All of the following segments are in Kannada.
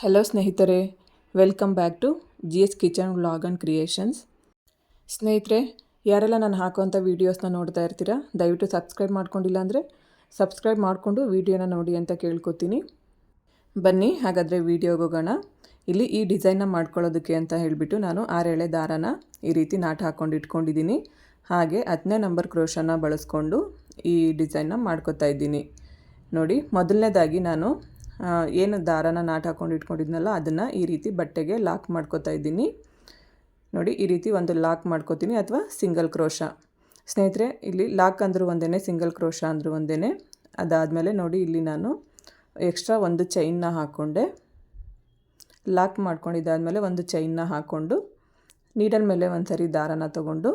ಹಲೋ ಸ್ನೇಹಿತರೆ. Welcome back to G S kitchen vlog and creations ಸ್ನೇಹಿತರೆ, ಯಾರೆಲ್ಲ ನಾನು ಹಾಕುವಂಥ ವೀಡಿಯೋಸ್ನ ನೋಡ್ತಾ ಇರ್ತೀರಾ, ದಯವಿಟ್ಟು ಸಬ್ಸ್ಕ್ರೈಬ್ ಮಾಡ್ಕೊಂಡಿಲ್ಲ ಅಂದರೆ ಸಬ್ಸ್ಕ್ರೈಬ್ ಮಾಡಿಕೊಂಡು ವೀಡಿಯೋನ ನೋಡಿ ಅಂತ ಕೇಳ್ಕೊತೀನಿ. ಬನ್ನಿ, ಹಾಗಾದರೆ ವೀಡಿಯೋಗೆ ಹೋಗೋಣ. ಇಲ್ಲಿ ಈ ಡಿಸೈನ್ನ ಮಾಡ್ಕೊಳ್ಳೋದಕ್ಕೆ ಅಂತ ಹೇಳಿಬಿಟ್ಟು ನಾನು ಆರೆಳೆ ದಾರನ ಈ ರೀತಿ ನಾಟ್ ಹಾಕ್ಕೊಂಡು ಇಟ್ಕೊಂಡಿದ್ದೀನಿ. ಹಾಗೆ ಹತ್ತನೇ ನಂಬರ್ ಕ್ರೋಶನ ಬಳಸ್ಕೊಂಡು ಈ ಡಿಸೈನ್ನ ಮಾಡ್ಕೋತಾ ಇದ್ದೀನಿ. ನೋಡಿ, ಮೊದಲನೇದಾಗಿ ನಾನು ಏನು ದಾರನ ನಾಟ್ ಹಾಕೊಂಡು ಇಟ್ಕೊಂಡಿದ್ನಲ್ಲ, ಅದನ್ನು ಈ ರೀತಿ ಬಟ್ಟೆಗೆ ಲಾಕ್ ಮಾಡ್ಕೊತಾ ಇದ್ದೀನಿ. ನೋಡಿ, ಈ ರೀತಿ ಒಂದು ಲಾಕ್ ಮಾಡ್ಕೋತೀನಿ, ಅಥವಾ ಸಿಂಗಲ್ ಕ್ರೋಶ. ಸ್ನೇಹಿತರೆ, ಇಲ್ಲಿ ಲಾಕ್ ಅಂದರೂ ಒಂದೇ ಸಿಂಗಲ್ ಕ್ರೋಶ ಅಂದರೂ ಒಂದೇ ಅದಾದಮೇಲೆ ನೋಡಿ, ಇಲ್ಲಿ ನಾನು ಎಕ್ಸ್ಟ್ರಾ ಒಂದು ಚೈನ್ನ ಹಾಕ್ಕೊಂಡೆ ಲಾಕ್ ಮಾಡ್ಕೊಂಡಿದ್ದಾದಮೇಲೆ ಒಂದು ಚೈನ್ನ ಹಾಕ್ಕೊಂಡು ನೀಡಲ್ ಮೇಲೆ ಒಂದು ಸರಿ ದಾರನ ತಗೊಂಡು,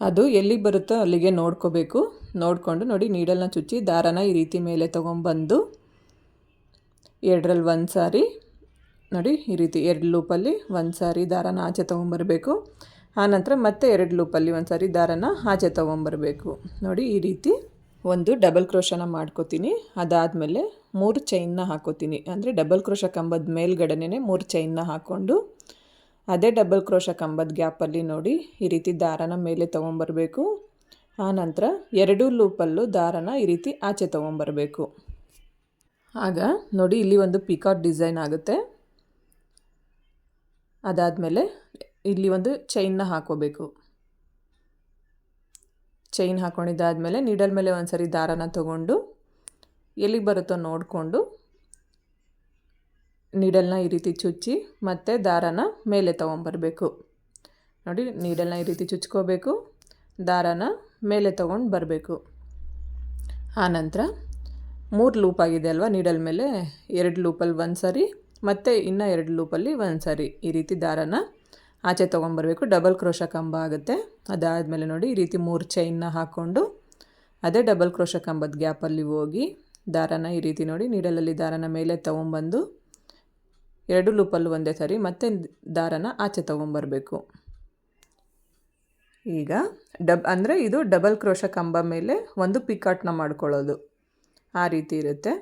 ಅದು ಎಲ್ಲಿಗೆ ಬರುತ್ತೋ ಅಲ್ಲಿಗೆ ನೋಡ್ಕೋಬೇಕು. ನೋಡಿಕೊಂಡು ನೋಡಿ, ನೀಡಲ್ನ ಚುಚ್ಚಿ ದಾರನ ಈ ರೀತಿ ಮೇಲೆ ತೊಗೊಂಬಂದು ಎರಡರಲ್ಲಿ ಒಂದು ಸಾರಿ. ನೋಡಿ, ಈ ರೀತಿ ಎರಡು ಲೂಪಲ್ಲಿ ಒಂದು ಸಾರಿ ದಾರನ ಆಚೆ ತೊಗೊಂಬರಬೇಕು. ಆನಂತರ ಮತ್ತೆ ಎರಡು ಲೂಪಲ್ಲಿ ಒಂದು ಸಾರಿ ದಾರನ ಆಚೆ ತೊಗೊಂಬರಬೇಕು. ನೋಡಿ, ಈ ರೀತಿ ಒಂದು ಡಬಲ್ ಕ್ರೋಶನ ಮಾಡ್ಕೋತೀನಿ. ಅದಾದಮೇಲೆ ಮೂರು ಚೈನ್ನ ಹಾಕೋತೀನಿ. ಅಂದರೆ ಡಬಲ್ ಕ್ರೋಶ ಕಂಬದ ಮೇಲ್ಗಡೆನೇ ಮೂರು ಚೈನ್ನ ಹಾಕ್ಕೊಂಡು ಅದೇ ಡಬಲ್ ಕ್ರೋಶ ಕಂಬದ ಗ್ಯಾಪಲ್ಲಿ ನೋಡಿ ಈ ರೀತಿ ದಾರನ ಮೇಲೆ ತೊಗೊಂಬರ್ಬೇಕು. ಆನಂತರ ಎರಡೂ ಲೂಪಲ್ಲೂ ದಾರನ ಈ ರೀತಿ ಆಚೆ ತೊಗೊಂಬರ್ಬೇಕು. ಆಗ ನೋಡಿ, ಇಲ್ಲಿ ಒಂದು ಪಿಕಾಟ್ ಡಿಸೈನ್ ಆಗುತ್ತೆ. ಅದಾದಮೇಲೆ ಇಲ್ಲಿ ಒಂದು ಚೈನ್ನ ಹಾಕೋಬೇಕು ಚೈನ್ ಹಾಕ್ಕೊಂಡಿದ್ದಾದಮೇಲೆ ನೀಡಲ್ ಮೇಲೆ ಒಂದು ಸರಿ ದಾರನ ತಗೊಂಡು, ಎಲ್ಲಿಗೆ ಬರುತ್ತೋ ನೋಡಿಕೊಂಡು ನೀಡಲ್ನ ಈ ರೀತಿ ಚುಚ್ಚಿ ಮತ್ತು ದಾರನ ಮೇಲೆ ತೊಗೊಂಬರ್ಬೇಕು. ನೋಡಿ ನೀಡಲ್ನ ಈ ರೀತಿ ಚುಚ್ಕೋಬೇಕು, ದಾರನ ಮೇಲೆ ತೊಗೊಂಡು ಬರಬೇಕು. ಆನಂತರ ಮೂರು ಲೂಪ್ ಆಗಿದೆ ಅಲ್ವಾ? ನೀಡಲ್ ಮೇಲೆ ಎರಡು ಲೂಪಲ್ಲಿ ಒಂದು ಸಾರಿ, ಮತ್ತು ಇನ್ನು ಎರಡು ಲೂಪಲ್ಲಿ ಒಂದು ಸಾರಿ ಈ ರೀತಿ ದಾರನ ಆಚೆ ತೊಗೊಂಬರ್ಬೇಕು ಡಬಲ್ ಕ್ರೋಶ ಕಂಬ ಆಗುತ್ತೆ. ಅದಾದಮೇಲೆ ನೋಡಿ ಈ ರೀತಿ ಮೂರು ಚೈನ್ನ ಹಾಕ್ಕೊಂಡು ಅದೇ ಡಬಲ್ ಕ್ರೋಶ ಕಂಬದ ಗ್ಯಾಪಲ್ಲಿ ಹೋಗಿ ದಾರನ ಈ ರೀತಿ ನೋಡಿ ನೀಡಲಲ್ಲಿ ದಾರನ ಮೇಲೆ ತೊಗೊಂಬಂದು ಎರಡು ಲೂಪಲ್ಲೂ ಒಂದೇ ಸಾರಿ, ಮತ್ತೆ ದಾರನ ಆಚೆ ತೊಗೊಂಬರ್ಬೇಕು ಈಗ ಡಬ್ ಅಂದರೆ ಇದು ಡಬಲ್ ಕ್ರೋಶ ಕಂಬ ಮೇಲೆ ಒಂದು ಪಿಕಾಟ್ನ ಮಾಡ್ಕೊಳ್ಳೋದು. ಆ ರೀತಿ ಇರುತ್ತೆ.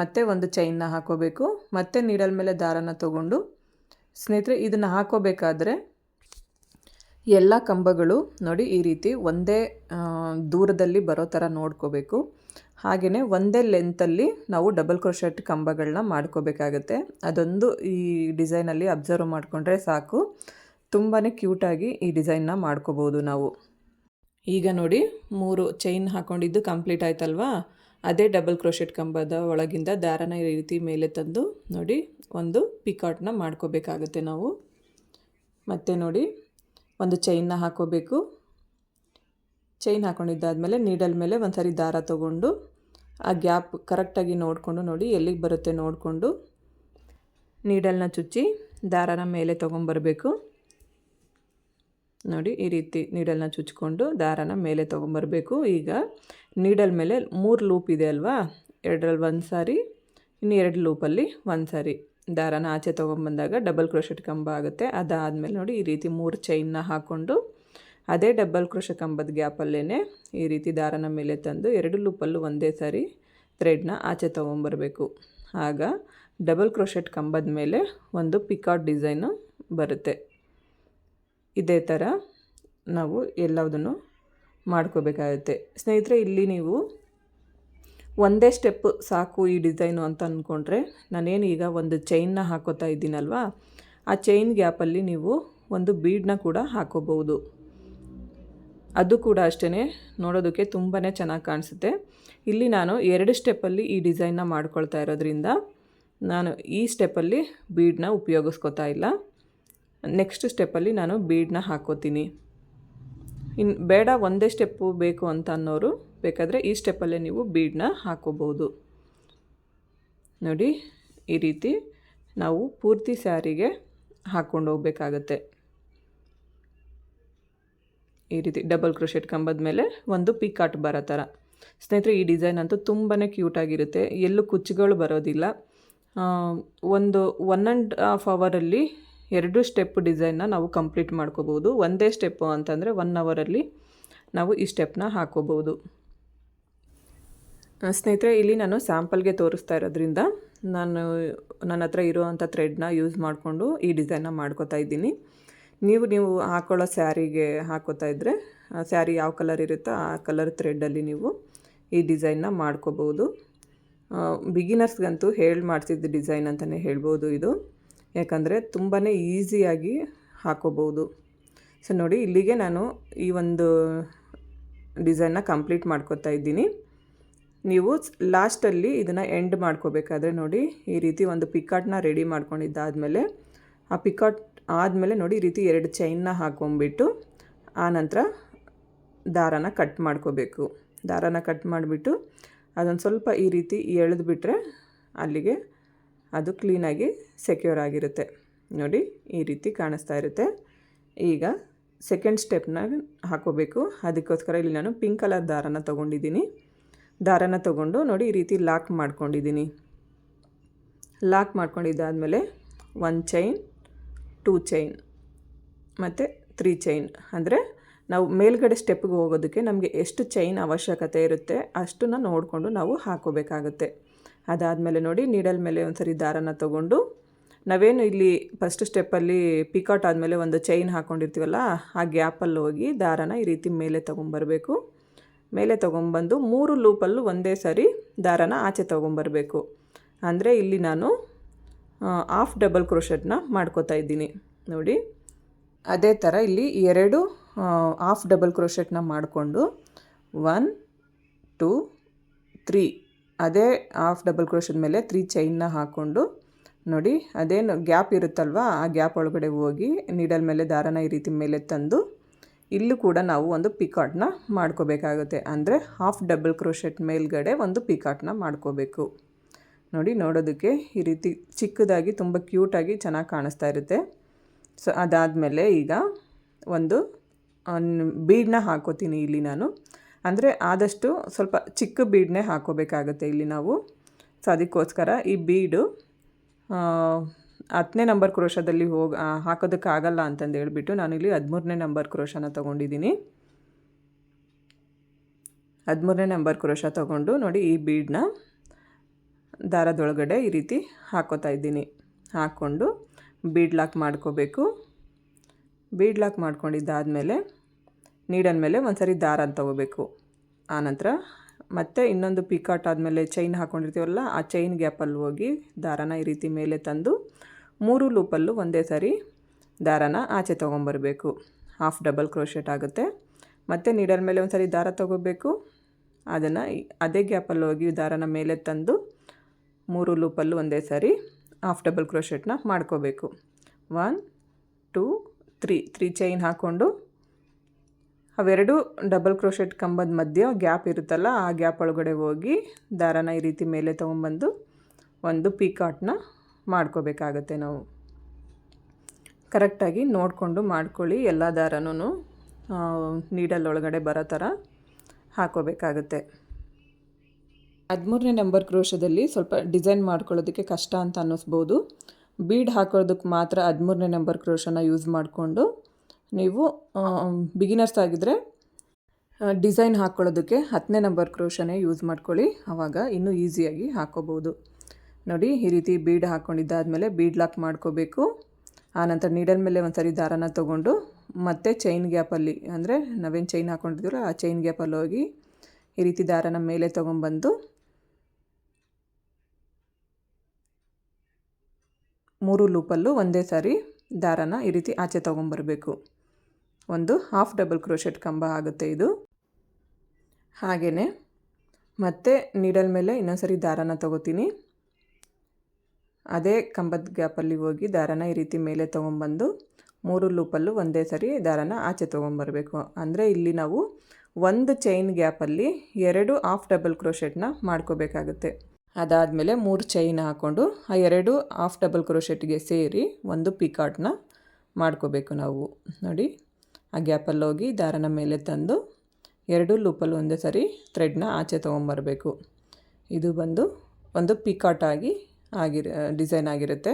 ಮತ್ತೆ ಒಂದು ಚೈನ್ನ ಹಾಕೋಬೇಕು. ಮತ್ತೆ ನೀಡಲ್ ಮೇಲೆ ದಾರನ ತಗೊಂಡು ಸ್ನೇಹಿತರೆ, ಇದನ್ನು ಹಾಕೋಬೇಕಾದ್ರೆ ಎಲ್ಲ ಕಂಬಗಳು ನೋಡಿ ಈ ರೀತಿ ಒಂದೇ ದೂರದಲ್ಲಿ ಬರೋ ಥರ ನೋಡ್ಕೋಬೇಕು. ಹಾಗೆಯೇ ಒಂದೇ ಲೆಂತಲ್ಲಿ ನಾವು ಡಬಲ್ ಕ್ರೋಶೆಟ್ ಕಂಬಗಳನ್ನ ಮಾಡ್ಕೋಬೇಕಾಗತ್ತೆ. ಅದೊಂದು ಈ ಡಿಸೈನಲ್ಲಿ ಅಬ್ಸರ್ವ್ ಮಾಡಿಕೊಂಡ್ರೆ ಸಾಕು. ತುಂಬಾ ಕ್ಯೂಟಾಗಿ ಈ ಡಿಸೈನ್ನ ಮಾಡ್ಕೋಬೋದು ನಾವು. ಈಗ ನೋಡಿ, ಮೂರು ಚೈನ್ ಹಾಕ್ಕೊಂಡಿದ್ದು ಕಂಪ್ಲೀಟ್ ಆಯ್ತಲ್ವಾ? ಅದೇ ಡಬಲ್ ಕ್ರೋಶೆಟ್ ಕಂಬದ ಒಳಗಿಂದ ದಾರನ ಈ ರೀತಿ ಮೇಲೆ ತಂದು ನೋಡಿ, ಒಂದು ಪಿಕಾಟ್ನ ಮಾಡ್ಕೋಬೇಕಾಗುತ್ತೆ ನಾವು. ಮತ್ತು ನೋಡಿ, ಒಂದು ಚೈನ್ನ ಹಾಕೋಬೇಕು. ಚೈನ್ ಹಾಕ್ಕೊಂಡಿದ್ದಾದಮೇಲೆ ನೀಡಲ್ ಮೇಲೆ ಒಂದು ಸಾರಿ ದಾರ ತೊಗೊಂಡು, ಆ ಗ್ಯಾಪ್ ಕರೆಕ್ಟಾಗಿ ನೋಡಿಕೊಂಡು ನೋಡಿ, ಎಲ್ಲಿಗೆ ಬರುತ್ತೆ ನೋಡಿಕೊಂಡು ನೀಡಲ್ನ ಚುಚ್ಚಿ ದಾರನ ಮೇಲೆ ತೊಗೊಂಬರ್ಬೇಕು. ನೋಡಿ ಈ ರೀತಿ ನೀಡಲ್ನ ಚುಚ್ಕೊಂಡು ದಾರನ ಮೇಲೆ ತೊಗೊಂಬರಬೇಕು. ಈಗ ನೀಡಲ್ ಮೇಲೆ ಮೂರು ಲೂಪ್ ಇದೆ ಅಲ್ವಾ? ಎರಡರಲ್ಲಿ ಒಂದು ಸಾರಿ, ಇನ್ನು ಎರಡು ಲೂಪಲ್ಲಿ ಒಂದು ಸಾರಿ ದಾರನ ಆಚೆ ತೊಗೊಂಬಂದಾಗ ಡಬಲ್ ಕ್ರೋಶೆಟ್ ಕಂಬ ಆಗುತ್ತೆ. ಅದಾದಮೇಲೆ ನೋಡಿ ಈ ರೀತಿ ಮೂರು ಚೈನ್ನ ಹಾಕ್ಕೊಂಡು ಅದೇ ಡಬಲ್ ಕ್ರೋಶ ಕಂಬದ ಗ್ಯಾಪಲ್ಲೇ ಈ ರೀತಿ ದಾರನ ಮೇಲೆ ತಂದು ಎರಡು ಲೂಪಲ್ಲೂ ಒಂದೇ ಸಾರಿ ಥ್ರೆಡ್ನ ಆಚೆ ತೊಗೊಂಬರಬೇಕು. ಆಗ ಡಬಲ್ ಕ್ರೋಶೆಟ್ ಕಂಬದ ಮೇಲೆ ಒಂದು ಪಿಕಾಟ್ ಡಿಸೈನು ಬರುತ್ತೆ. ಇದೇ ಥರ ನಾವು ಎಲ್ಲದನ್ನು ಮಾಡ್ಕೋಬೇಕಾಗುತ್ತೆ. ಸ್ನೇಹಿತರೆ, ಇಲ್ಲಿ ನೀವು ಒಂದೇ ಸ್ಟೆಪ್ ಸಾಕು ಈ ಡಿಸೈನು ಅಂತ ಅಂದ್ಕೊಂಡ್ರೆ, ನಾನೇನು ಈಗ ಒಂದು ಚೈನ್ನ ಹಾಕೋತಾ ಇದ್ದೀನಲ್ವಾ? ಆ ಚೈನ್ ಗ್ಯಾಪಲ್ಲಿ ನೀವು ಒಂದು ಬೀಡನ್ನ ಕೂಡ ಹಾಕೋಬಹುದು. ಅದು ಕೂಡ ಅಷ್ಟೇ ನೋಡೋದಕ್ಕೆ ತುಂಬಾ ಚೆನ್ನಾಗಿ ಕಾಣಿಸುತ್ತೆ. ಇಲ್ಲಿ ನಾನು ಎರಡು ಸ್ಟೆಪ್ಪಲ್ಲಿ ಈ ಡಿಸೈನ್ನ ಮಾಡ್ಕೊಳ್ತಾ ಇರೋದ್ರಿಂದ ನಾನು ಈ ಸ್ಟೆಪ್ಪಲ್ಲಿ ಬೀಡನ್ನ ಉಪಯೋಗಿಸ್ಕೊತಾ ಇಲ್ಲ. ನೆಕ್ಸ್ಟ್ ಸ್ಟೆಪ್ಪಲ್ಲಿ ನಾನು ಬೀಡನ್ನ ಹಾಕೋತೀನಿ. ಇನ್ನು ಬೇಡ ಒಂದೇ ಸ್ಟೆಪ್ಪು ಬೇಕು ಅಂತ ಅನ್ನೋರು ಬೇಕಾದರೆ ಈ ಸ್ಟೆಪ್ಪಲ್ಲೇ ನೀವು ಬೀಡನ್ನ ಹಾಕೋಬೋದು ನೋಡಿ, ಈ ರೀತಿ ನಾವು ಪೂರ್ತಿ ಸ್ಯಾರಿಗೆ ಹಾಕ್ಕೊಂಡು ಹೋಗ್ಬೇಕಾಗತ್ತೆ. ಈ ರೀತಿ ಡಬಲ್ ಕ್ರೋಶೆಟ್ ಕಂಬದ ಮೇಲೆ ಒಂದು ಪಿಕಾಟ್ ಬರೋ ಥರ ಸ್ನೇಹಿತರೆ, ಈ ಡಿಸೈನ್ ಅಂತೂ ತುಂಬಾ ಕ್ಯೂಟಾಗಿರುತ್ತೆ ಎಲ್ಲೂ ಕುಚ್ಚುಗಳು ಬರೋದಿಲ್ಲ. ಒಂದು ಒನ್ ಆ್ಯಂಡ್ ಹಾಫ್ ಅವರಲ್ಲಿ ಎರಡು ಸ್ಟೆಪ್ ಡಿಸೈನ್ನ ನಾವು ಕಂಪ್ಲೀಟ್ ಮಾಡ್ಕೋಬೋದು ಒಂದೇ ಸ್ಟೆಪ್ಪು ಅಂತಂದರೆ ಒನ್ ಅವರಲ್ಲಿ ನಾವು ಈ ಸ್ಟೆಪ್ನ ಹಾಕೋಬೋದು ಸ್ನೇಹಿತರೆ, ಇಲ್ಲಿ ನಾನು ಸ್ಯಾಂಪಲ್ಗೆ ತೋರಿಸ್ತಾ ಇರೋದ್ರಿಂದ ನಾನು ನನ್ನ ಹತ್ರ ಇರುವಂಥ ಥ್ರೆಡ್ನ ಯೂಸ್ ಮಾಡಿಕೊಂಡು ಈ ಡಿಸೈನ್ನ ಮಾಡ್ಕೋತಾ ಇದ್ದೀನಿ. ನೀವು ನೀವು ಹಾಕೊಳ್ಳೋ ಸ್ಯಾರಿಗೆ ಹಾಕೋತಾ ಇದ್ದರೆ ಸ್ಯಾರಿ ಯಾವ ಕಲರ್ ಇರುತ್ತೋ ಆ ಕಲರ್ ಥ್ರೆಡ್ಡಲ್ಲಿ ನೀವು ಈ ಡಿಸೈನ್ನ ಮಾಡ್ಕೋಬೋದು ಬಿಗಿನರ್ಸ್ಗಂತೂ ಹೇಳಿ ಮಾಡ್ತಿದ್ದ ಡಿಸೈನ್ ಅಂತಲೇ ಹೇಳ್ಬೋದು ಇದು. ಯಾಕಂದರೆ ತುಂಬಾ ಈಸಿಯಾಗಿ ಹಾಕೋಬೋದು ಸೊ ನೋಡಿ, ಇಲ್ಲಿಗೆ ನಾನು ಈ ಒಂದು ಡಿಸೈನ್ನ ಕಂಪ್ಲೀಟ್ ಮಾಡ್ಕೋತಾ ಇದ್ದೀನಿ. ನೀವು ಲಾಸ್ಟಲ್ಲಿ ಇದನ್ನು ಎಂಡ್ ಮಾಡ್ಕೋಬೇಕಾದ್ರೆ ನೋಡಿ, ಈ ರೀತಿ ಒಂದು ಪಿಕಾಟ್ನ ರೆಡಿ ಮಾಡ್ಕೊಂಡಿದ್ದಾದಮೇಲೆ, ಆ ಪಿಕಾಟ್ ಆದಮೇಲೆ ನೋಡಿ, ಈ ರೀತಿ ಎರಡು ಚೈನ್ನ ಹಾಕೊಂಬಿಟ್ಟು ಆನಂತರ ದಾರನ ಕಟ್ ಮಾಡ್ಕೋಬೇಕು. ದಾರನ ಕಟ್ ಮಾಡಿಬಿಟ್ಟು, ಅದೊಂದು ಸ್ವಲ್ಪ ಈ ರೀತಿ ಎಳೆದುಬಿಟ್ರೆ ಅಲ್ಲಿಗೆ ಅದು ಕ್ಲೀನಾಗಿ ಸೆಕ್ಯೂರ್ ಆಗಿರುತ್ತೆ. ನೋಡಿ, ಈ ರೀತಿ ಕಾಣಿಸ್ತಾ ಇರುತ್ತೆ. ಈಗ ಸೆಕೆಂಡ್ ಸ್ಟೆಪ್ನ ಹಾಕೋಬೇಕು. ಅದಕ್ಕೋಸ್ಕರ ಇಲ್ಲಿ ನಾನು ಪಿಂಕ್ ಕಲರ್ ದಾರನ ತೊಗೊಂಡಿದ್ದೀನಿ. ದಾರನ ತೊಗೊಂಡು ನೋಡಿ, ಈ ರೀತಿ ಲಾಕ್ ಮಾಡ್ಕೊಂಡಿದ್ದೀನಿ. ಲಾಕ್ ಮಾಡ್ಕೊಂಡಿದ್ದಾದಮೇಲೆ ಒನ್ ಚೈನ್ ಟೂ ಚೈನ್ ಮತ್ತು ತ್ರೀ ಚೈನ್ ಅಂದರೆ ನಾವು ಮೇಲ್ಗಡೆ ಸ್ಟೆಪ್ಗೆ ಹೋಗೋದಕ್ಕೆ ನಮಗೆ ಎಷ್ಟು ಚೈನ್ ಅವಶ್ಯಕತೆ ಇರುತ್ತೆ ಅಷ್ಟನ್ನು ನೋಡಿಕೊಂಡು ನಾವು ಹಾಕೋಬೇಕಾಗುತ್ತೆ. ಅದಾದಮೇಲೆ ನೋಡಿ ನೀಡಲ್ ಮೇಲೆ ಒಂದು ಸರಿ ದಾರನ ತೊಗೊಂಡು ನಾವೇನು ಇಲ್ಲಿ ಫಸ್ಟ್ ಸ್ಟೆಪ್ಪಲ್ಲಿ ಪಿಕಾಟ್ ಆದಮೇಲೆ ಒಂದು ಚೈನ್ ಹಾಕ್ಕೊಂಡಿರ್ತೀವಲ್ಲ ಆ ಗ್ಯಾಪಲ್ಲಿ ಹೋಗಿ ದಾರನ ಈ ರೀತಿ ಮೇಲೆ ತೊಗೊಂಬರ್ಬೇಕು. ಮೇಲೆ ತೊಗೊಂಬಂದು ಮೂರು ಲೂಪಲ್ಲೂ ಒಂದೇ ಸರಿ ದಾರನ ಆಚೆ ತೊಗೊಂಬರ್ಬೇಕು. ಅಂದರೆ ಇಲ್ಲಿ ನಾನು ಆಫ್ ಡಬಲ್ ಕ್ರೋಶೆಟ್ನ ಮಾಡ್ಕೋತಾ ಇದ್ದೀನಿ. ನೋಡಿ, ಅದೇ ಥರ ಇಲ್ಲಿ ಎರಡು ಆಫ್ ಡಬಲ್ ಕ್ರೋಶೆಟ್ನ ಮಾಡಿಕೊಂಡು ಒನ್ ಟೂ ತ್ರೀ ಅದೇ ಹಾಫ್ ಡಬಲ್ ಕ್ರೋಶೆಟ್ ಮೇಲೆ ತ್ರೀ ಚೈನ್ನ ಹಾಕ್ಕೊಂಡು ನೋಡಿ, ಅದೇನು ಗ್ಯಾಪ್ ಇರುತ್ತಲ್ವ, ಆ ಗ್ಯಾಪ್ ಒಳಗಡೆ ಹೋಗಿ ನೀಡಲ್ ಮೇಲೆ ದಾರನ ಈ ರೀತಿ ಮೇಲೆ ತಂದು ಇಲ್ಲೂ ಕೂಡ ನಾವು ಒಂದು ಪಿಕಾಟ್ನ ಮಾಡ್ಕೋಬೇಕಾಗುತ್ತೆ. ಅಂದರೆ ಹಾಫ್ ಡಬಲ್ ಕ್ರೋಶೆಟ್ ಮೇಲ್ಗಡೆ ಒಂದು ಪಿಕಾಟ್ನ ಮಾಡ್ಕೋಬೇಕು. ನೋಡಿ, ನೋಡೋದಕ್ಕೆ ಈ ರೀತಿ ಚಿಕ್ಕದಾಗಿ ತುಂಬ ಕ್ಯೂಟಾಗಿ ಚೆನ್ನಾಗಿ ಕಾಣಿಸ್ತಾ ಇರುತ್ತೆ. ಸೊ ಅದಾದಮೇಲೆ ಈಗ ಒಂದು ಬೀಡನ್ನ ಹಾಕೋತೀನಿ ಇಲ್ಲಿ ನಾನು. ಅಂದರೆ ಆದಷ್ಟು ಸ್ವಲ್ಪ ಚಿಕ್ಕ ಬೀಡನ್ನೇ ಹಾಕೋಬೇಕಾಗುತ್ತೆ ಇಲ್ಲಿ ನಾವು. ಸೊ ಅದಕ್ಕೋಸ್ಕರ ಈ ಬೀಡು ಹತ್ತನೇ ನಂಬರ್ ಕ್ರೋಶದಲ್ಲಿ ಹೋಗಿ ಹಾಕೋದಕ್ಕಾಗಲ್ಲ ಅಂತಂದು ಹೇಳ್ಬಿಟ್ಟು ಇಲ್ಲಿ ಹದಿಮೂರನೇ ನಂಬರ್ ಕ್ರೋಶನ ತೊಗೊಂಡಿದ್ದೀನಿ. ಹದಿಮೂರನೇ ನಂಬರ್ ಕ್ರೋಶ ತೊಗೊಂಡು ನೋಡಿ ಈ ಬೀಡನ್ನ ದಾರದೊಳಗಡೆ ಈ ರೀತಿ ಹಾಕೋತಾ ಇದ್ದೀನಿ. ಹಾಕ್ಕೊಂಡು ಬೀಡ್ ಲಾಕ್ ಮಾಡ್ಕೋಬೇಕು. ಬೀಡ್ ಲಾಕ್ ಮಾಡ್ಕೊಂಡಿದ್ದಾದಮೇಲೆ ನೀಡನ್ ಮೇಲೆ ಒಂದ್ಸರಿ ದಾರನ ತಗೋಬೇಕು. ಆನಂತರ ಮತ್ತು ಇನ್ನೊಂದು ಪಿಕಾಟ್ ಆದಮೇಲೆ ಚೈನ್ ಹಾಕ್ಕೊಂಡಿರ್ತೀವಲ್ಲ ಆ ಚೈನ್ ಗ್ಯಾಪಲ್ಲಿ ಹೋಗಿ ದಾರನ ಈ ರೀತಿ ಮೇಲೆ ತಂದು ಮೂರು ಲೂಪಲ್ಲೂ ಒಂದೇ ಸಾರಿ ದಾರನ ಆಚೆ ತೊಗೊಂಬರಬೇಕು. ಹಾಫ್ ಡಬಲ್ ಕ್ರೋಶೆಟ್ ಆಗುತ್ತೆ. ಮತ್ತು ನೀಡಲ್ ಮೇಲೆ ಒಂದು ಸರಿ ದಾರ ತೊಗೋಬೇಕು. ಅದನ್ನು ಅದೇ ಗ್ಯಾಪಲ್ಲಿ ಹೋಗಿ ದಾರನ ಮೇಲೆ ತಂದು ಮೂರು ಲೂಪಲ್ಲೂ ಒಂದೇ ಸರಿ ಹಾಫ್ ಡಬಲ್ ಕ್ರೋಶೆಟ್ನ ಮಾಡ್ಕೋಬೇಕು. One two three three chain ಹಾಕ್ಕೊಂಡು ಅವೆರಡು ಡಬಲ್ ಕ್ರೋಶೆಟ್ ಕಂಬದ ಮಧ್ಯೆ ಗ್ಯಾಪ್ ಇರುತ್ತಲ್ಲ, ಆ ಗ್ಯಾಪ್ ಒಳಗಡೆ ಹೋಗಿ ದಾರನ ಈ ರೀತಿ ಮೇಲೆ ತೊಗೊಂಬಂದು ಒಂದು ಪೀಕಾಟ್ನ ಮಾಡ್ಕೋಬೇಕಾಗತ್ತೆ ನಾವು. ಕರೆಕ್ಟಾಗಿ ನೋಡಿಕೊಂಡು ಮಾಡ್ಕೊಳ್ಳಿ, ಎಲ್ಲ ದಾರನೂ ನೀಡಲ್ ಒಳಗಡೆ ಬರೋ ಥರ ಹಾಕೋಬೇಕಾಗತ್ತೆ. ಹದಿಮೂರನೇ ನಂಬರ್ ಕ್ರೋಶದಲ್ಲಿ ಸ್ವಲ್ಪ ಡಿಸೈನ್ ಮಾಡ್ಕೊಳ್ಳೋದಕ್ಕೆ ಕಷ್ಟ ಅಂತ ಅನ್ನಿಸ್ಬೋದು. ಬೀಡ್ ಹಾಕೋದಕ್ಕೆ ಮಾತ್ರ ಹದಿಮೂರನೇ ನಂಬರ್ ಕ್ರೋಶನ ಯೂಸ್ ಮಾಡಿಕೊಂಡು ನೀವು ಬಿಗಿನರ್ಸ್ ಆಗಿದ್ದರೆ ಡಿಸೈನ್ ಹಾಕ್ಕೊಳ್ಳೋದಕ್ಕೆ ಹತ್ತನೇ ನಂಬರ್ ಕ್ರೋಶನೇ ಯೂಸ್ ಮಾಡ್ಕೊಳ್ಳಿ. ಆವಾಗ ಇನ್ನೂ ಈಸಿಯಾಗಿ ಹಾಕ್ಕೋಬೋದು ನೋಡಿ, ಈ ರೀತಿ ಬೀಡ್ ಹಾಕ್ಕೊಂಡಿದ್ದಾದಮೇಲೆ ಬೀಡ್ ಲಾಕ್ ಮಾಡ್ಕೋಬೇಕು. ಆನಂತರ ನೀಡಲ್ ಮೇಲೆ ಒಂದು ಸರಿ ದಾರನ ತೊಗೊಂಡು, ಮತ್ತೆ ಚೈನ್ ಗ್ಯಾಪಲ್ಲಿ ಅಂದರೆ ನಾವೇನು ಚೈನ್ ಹಾಕ್ಕೊಂಡಿದ್ದೀವಲ್ಲ ಆ ಚೈನ್ ಗ್ಯಾಪಲ್ಲಿ ಹೋಗಿ ಈ ರೀತಿ ದಾರನ ಮೇಲೆ ತೊಗೊಂಬಂದು ಮೂರು ಲೂಪಲ್ಲೂ ಒಂದೇ ಸಾರಿ ದಾರನ ಈ ರೀತಿ ಆಚೆ ತೊಗೊಂಬರಬೇಕು ಒಂದು ಹಾಫ್ ಡಬಲ್ ಕ್ರೋಶೆಟ್ ಕಂಬ ಆಗುತ್ತೆ ಇದು. ಹಾಗೆಯೇ ಮತ್ತೆ ನೀಡಲ್ ಮೇಲೆ ಇನ್ನೊಂದ್ಸರಿ ದಾರನ ತಗೋತೀನಿ. ಅದೇ ಕಂಬದ ಗ್ಯಾಪಲ್ಲಿ ಹೋಗಿ ದಾರನ ಈ ರೀತಿ ಮೇಲೆ ತೊಗೊಂಬಂದು ಮೂರು ಲೂಪಲ್ಲೂ ಒಂದೇ ಸರಿ ದಾರನ ಆಚೆ ತೊಗೊಂಬರಬೇಕು. ಅಂದರೆ ಇಲ್ಲಿ ನಾವು ಒಂದು ಚೈನ್ ಗ್ಯಾಪಲ್ಲಿ ಎರಡು ಹಾಫ್ ಡಬಲ್ ಕ್ರೋಶೆಟ್ನ ಮಾಡ್ಕೋಬೇಕಾಗುತ್ತೆ. ಅದಾದಮೇಲೆ ಮೂರು ಚೈನ್ ಹಾಕ್ಕೊಂಡು ಆ ಎರಡು ಹಾಫ್ ಡಬಲ್ ಕ್ರೋಶೆಟ್ಗೆ ಸೇರಿ ಒಂದು ಪಿಕಾಟ್ನ ಮಾಡ್ಕೋಬೇಕು ನಾವು. ನೋಡಿ. ಆ ಗ್ಯಾಪಲ್ಲಿ ಹೋಗಿ ದಾರನ ಮೇಲೆ ತಂದು ಎರಡು ಲೂಪಲ್ಲಿ ಒಂದೇ ಸರಿ ಥ್ರೆಡ್ನ ಆಚೆ ತೊಗೊಂಬರಬೇಕು. ಇದು ಬಂದು ಒಂದು ಪಿಕಾಟ್ ಆಗಿ ಆಗಿರ ಡಿಸೈನ್ ಆಗಿರುತ್ತೆ.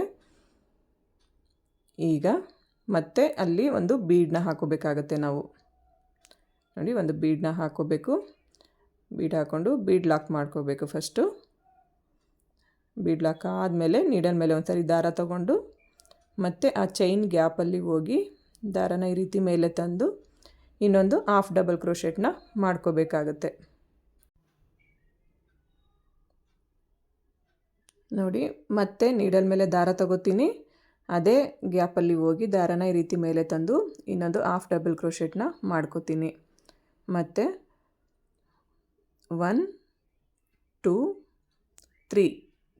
ಈಗ ಮತ್ತೆ ಅಲ್ಲಿ ಒಂದು ಬೀಡನ್ನ ಹಾಕೋಬೇಕಾಗತ್ತೆ ನಾವು. ನೋಡಿ, ಒಂದು ಬೀಡನ್ನ ಹಾಕೋಬೇಕು. ಬೀಡ್ ಹಾಕ್ಕೊಂಡು ಬೀಡ್ ಲಾಕ್ ಮಾಡ್ಕೋಬೇಕು ಫಸ್ಟು. ಬೀಡ್ ಲಾಕ್ ಆದಮೇಲೆ ನೀಡಲ್ ಮೇಲೆ ಒಂದು ಸರಿ ದಾರ ತಗೊಂಡು ಮತ್ತು ಆ ಚೈನ್ ಗ್ಯಾಪಲ್ಲಿ ಹೋಗಿ ದಾರನ ಈ ರೀತಿ ಮೇಲೆ ತಂದು ಇನ್ನೊಂದು ಹಾಫ್ ಡಬಲ್ ಕ್ರೋಶೆಟ್ನ ಮಾಡ್ಕೋಬೇಕಾಗತ್ತೆ. ನೋಡಿ, ಮತ್ತೆ ನೀಡಲ್ ಮೇಲೆ ದಾರ ತಗೋತೀನಿ. ಅದೇ ಗ್ಯಾಪಲ್ಲಿ ಹೋಗಿ ದಾರನ ಈ ರೀತಿ ಮೇಲೆ ತಂದು ಇನ್ನೊಂದು ಹಾಫ್ ಡಬಲ್ ಕ್ರೋಶೆಟ್ನ ಮಾಡ್ಕೋತೀನಿ. ಮತ್ತು ಒನ್ ಟೂ ತ್ರೀ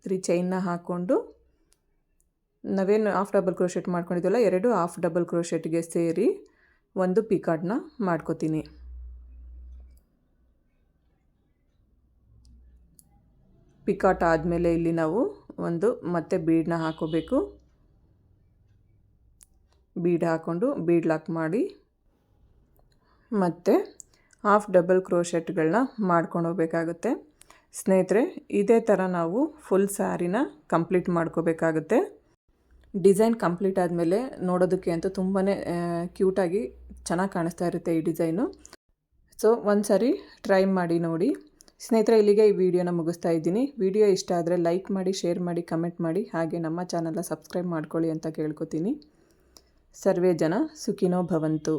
ತ್ರೀ ಚೈನ್ನ ಹಾಕ್ಕೊಂಡು ನಾವೇನು ಆಫ್ ಡಬಲ್ ಕ್ರೋಶೆಟ್ ಮಾಡ್ಕೊಂಡಿದ್ವಲ್ಲ, ಎರಡು ಆಫ್ ಡಬಲ್ ಕ್ರೋಶೆಟ್ಗೆ ಸೇರಿ ಒಂದು ಪಿಕಾಟ್ನ ಮಾಡ್ಕೋತೀನಿ. ಪಿಕಾಟ್ ಆದಮೇಲೆ ಇಲ್ಲಿ ನಾವು ಒಂದು ಮತ್ತೆ ಬೀಡನ್ನ ಹಾಕೋಬೇಕು. ಬೀಡ್ ಹಾಕ್ಕೊಂಡು ಬೀಡ್ ಲಾಕ್ ಮಾಡಿ ಮತ್ತು ಹಾಫ್ ಡಬಲ್ ಕ್ರೋಶೆಟ್ಗಳನ್ನ ಮಾಡ್ಕೊಂಡು ಹೋಗಬೇಕಾಗುತ್ತೆ. ಸ್ನೇಹಿತರೆ, ಇದೇ ಥರ ನಾವು ಫುಲ್ ಸ್ಯಾರಿನ ಕಂಪ್ಲೀಟ್ ಮಾಡ್ಕೋಬೇಕಾಗುತ್ತೆ. ಡಿಸೈನ್ ಕಂಪ್ಲೀಟ್ ಆದಮೇಲೆ ನೋಡೋದಕ್ಕೆ ಅಂತೂ ತುಂಬಾ ಕ್ಯೂಟಾಗಿ ಚೆನ್ನಾಗಿ ಕಾಣಿಸ್ತಾ ಇರುತ್ತೆ ಈ ಡಿಸೈನು. ಸೊ ಒಂದು ಸಾರಿ ಟ್ರೈ ಮಾಡಿ ನೋಡಿ. ಸ್ನೇಹಿತರೆ, ಇಲ್ಲಿಗೆ ಈ ವಿಡಿಯೋನ ಮುಗಿಸ್ತಾ ಇದ್ದೀನಿ. ವಿಡಿಯೋ ಇಷ್ಟ ಆದರೆ ಲೈಕ್ ಮಾಡಿ, ಶೇರ್ ಮಾಡಿ, ಕಮೆಂಟ್ ಮಾಡಿ. ಹಾಗೆ ನಮ್ಮ ಚಾನಲ್ನ ಸಬ್ಸ್ಕ್ರೈಬ್ ಮಾಡ್ಕೊಳ್ಳಿ ಅಂತ ಕೇಳ್ಕೊತೀನಿ. ಸರ್ವೇ ಜನ ಸುಖಿನೋ ಭವಂತು.